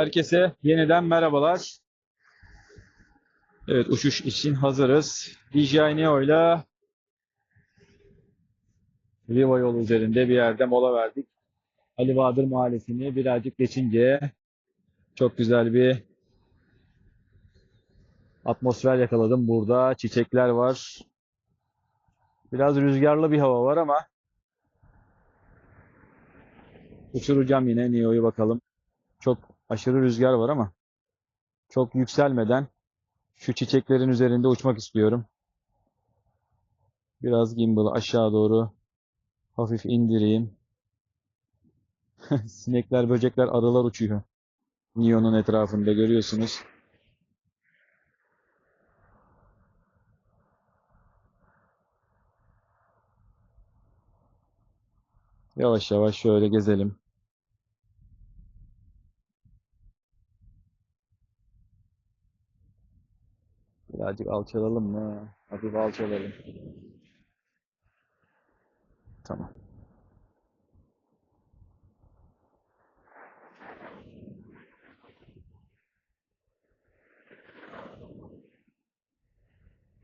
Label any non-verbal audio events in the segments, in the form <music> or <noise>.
Herkese yeniden merhabalar. Evet uçuş için hazırız. DJI Neo ile Riva yolu üzerinde bir yerde mola verdik. Ali Bahadır Mahallesi'ni birazcık geçince çok güzel bir atmosfer yakaladım. Burada çiçekler var. Biraz rüzgarlı bir hava var ama uçuracağım yine Neo'yu bakalım. Aşırı rüzgar var ama çok yükselmeden şu çiçeklerin üzerinde uçmak istiyorum. Biraz gimbal'ı aşağı doğru hafif indireyim. <laughs> Sinekler, böcekler, arılar uçuyor. Neon'un etrafında görüyorsunuz. Yavaş yavaş şöyle gezelim. Birazcık alçalalım mı? Hafif alçalalım. Tamam.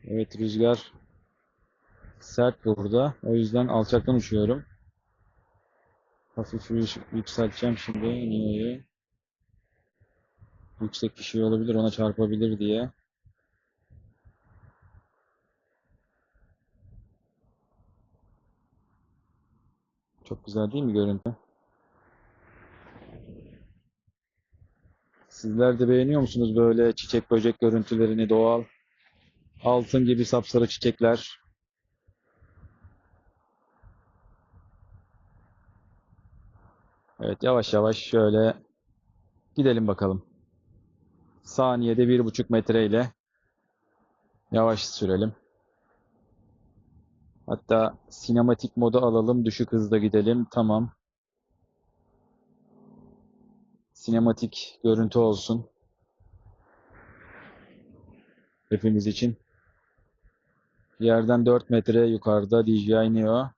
Evet rüzgar sert burada. O yüzden alçaktan uçuyorum. Hafif yü- yükselteceğim şimdi Neo'yu. Yüksek bir şey olabilir ona çarpabilir diye. Çok güzel değil mi görüntü? Sizler de beğeniyor musunuz böyle çiçek böcek görüntülerini doğal? Altın gibi sapsarı çiçekler. Evet yavaş yavaş şöyle gidelim bakalım. Saniyede bir buçuk metreyle yavaş sürelim. Hatta sinematik modu alalım, düşük hızda gidelim. Tamam. Sinematik görüntü olsun. Hepimiz için. Yerden 4 metre yukarıda DJI Neo.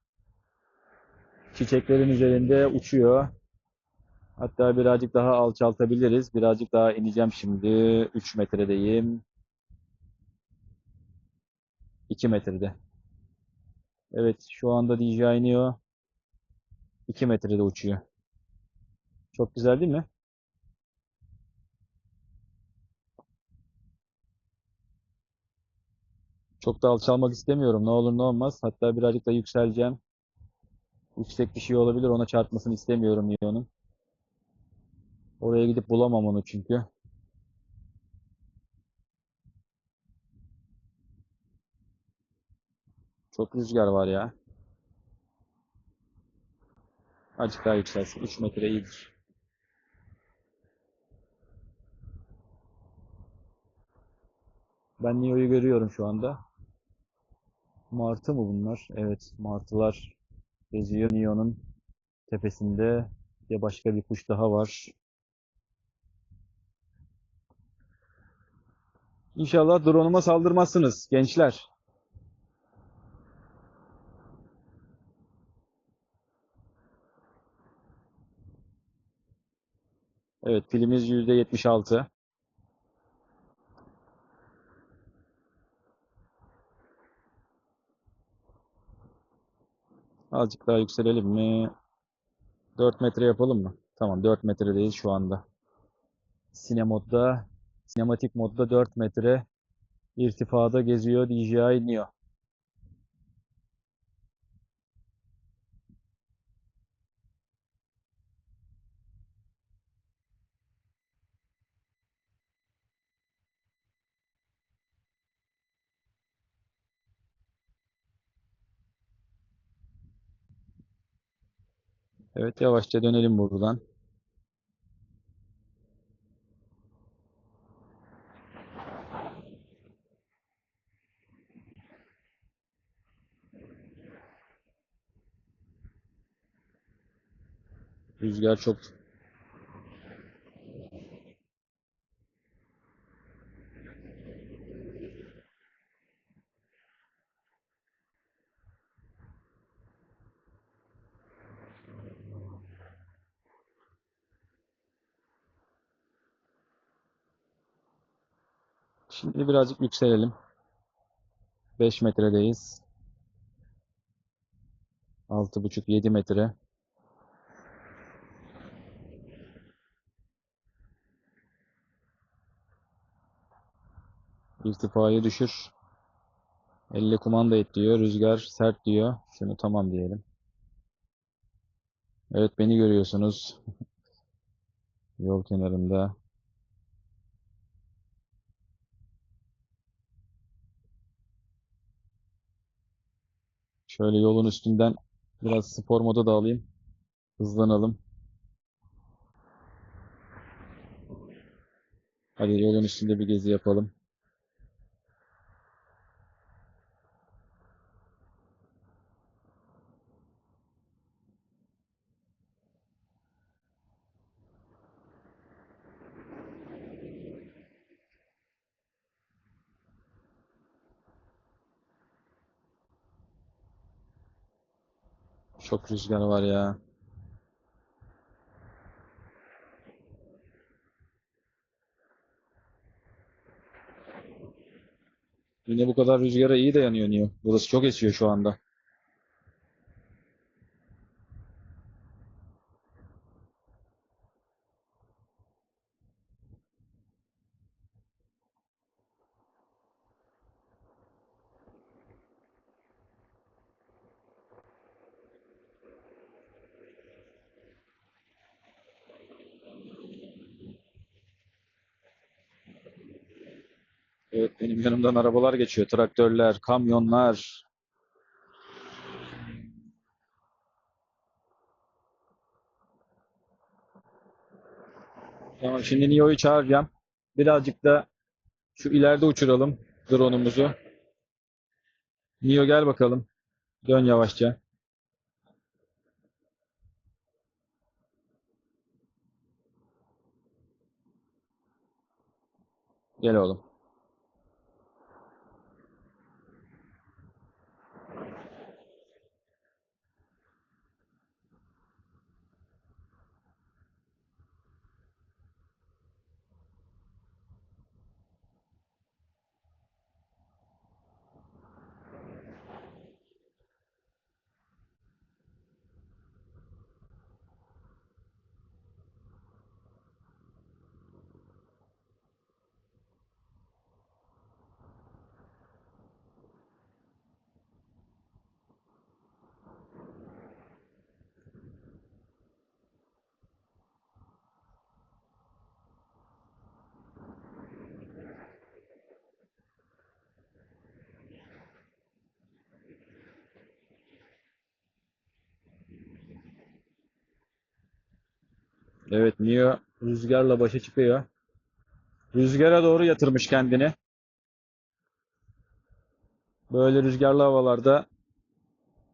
Çiçeklerin üzerinde uçuyor. Hatta birazcık daha alçaltabiliriz. Birazcık daha ineceğim şimdi. 3 metredeyim. 2 metrede. Evet, şu anda DJI Neo 2 metrede uçuyor. Çok güzel değil mi? Çok da alçalmak istemiyorum. Ne olur ne olmaz. Hatta birazcık da yükseleceğim. Yüksek bir şey olabilir. Ona çarpmasını istemiyorum Neo'nun. Oraya gidip bulamam onu çünkü. Çok rüzgar var ya. Azıcık daha yükselsin. 3 metre iyidir. Ben Neo'yu görüyorum şu anda. Martı mı bunlar? Evet, martılar geziyor Neo'nun tepesinde. Ya başka bir kuş daha var. İnşallah drone'uma saldırmazsınız gençler. Evet, pilimiz %76. Azıcık daha yükselelim mi? 4 metre yapalım mı? Tamam 4 metredeyiz şu anda. Sine modda, sinematik modda 4 metre irtifada geziyor DJI Neo. Evet yavaşça dönelim buradan. Rüzgar çok Şimdi birazcık yükselelim. 5 metredeyiz. 6,5-7 metre. İrtifayı düşür. Elle kumanda et diyor. Rüzgar sert diyor. Şunu tamam diyelim. Evet beni görüyorsunuz. <laughs> Yol kenarında. Şöyle yolun üstünden biraz spor modu da alayım. Hızlanalım. Hadi yolun üstünde bir gezi yapalım. Çok rüzgar var ya. Yine bu kadar rüzgara iyi dayanıyor Neo. Burası çok esiyor şu anda. Evet benim yanımdan arabalar geçiyor. Traktörler, kamyonlar. Tamam şimdi Neo'yu çağıracağım. Birazcık da şu ileride uçuralım drone'umuzu. Neo gel bakalım. Dön yavaşça. Gel oğlum. Evet Neo rüzgarla başa çıkıyor. Rüzgara doğru yatırmış kendini. Böyle rüzgarlı havalarda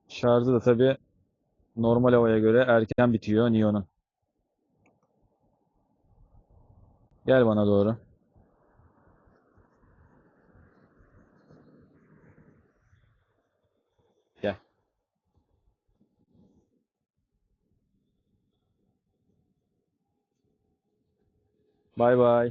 şarjı da tabii normal havaya göre erken bitiyor Neo'nun. Gel bana doğru. Bye bye.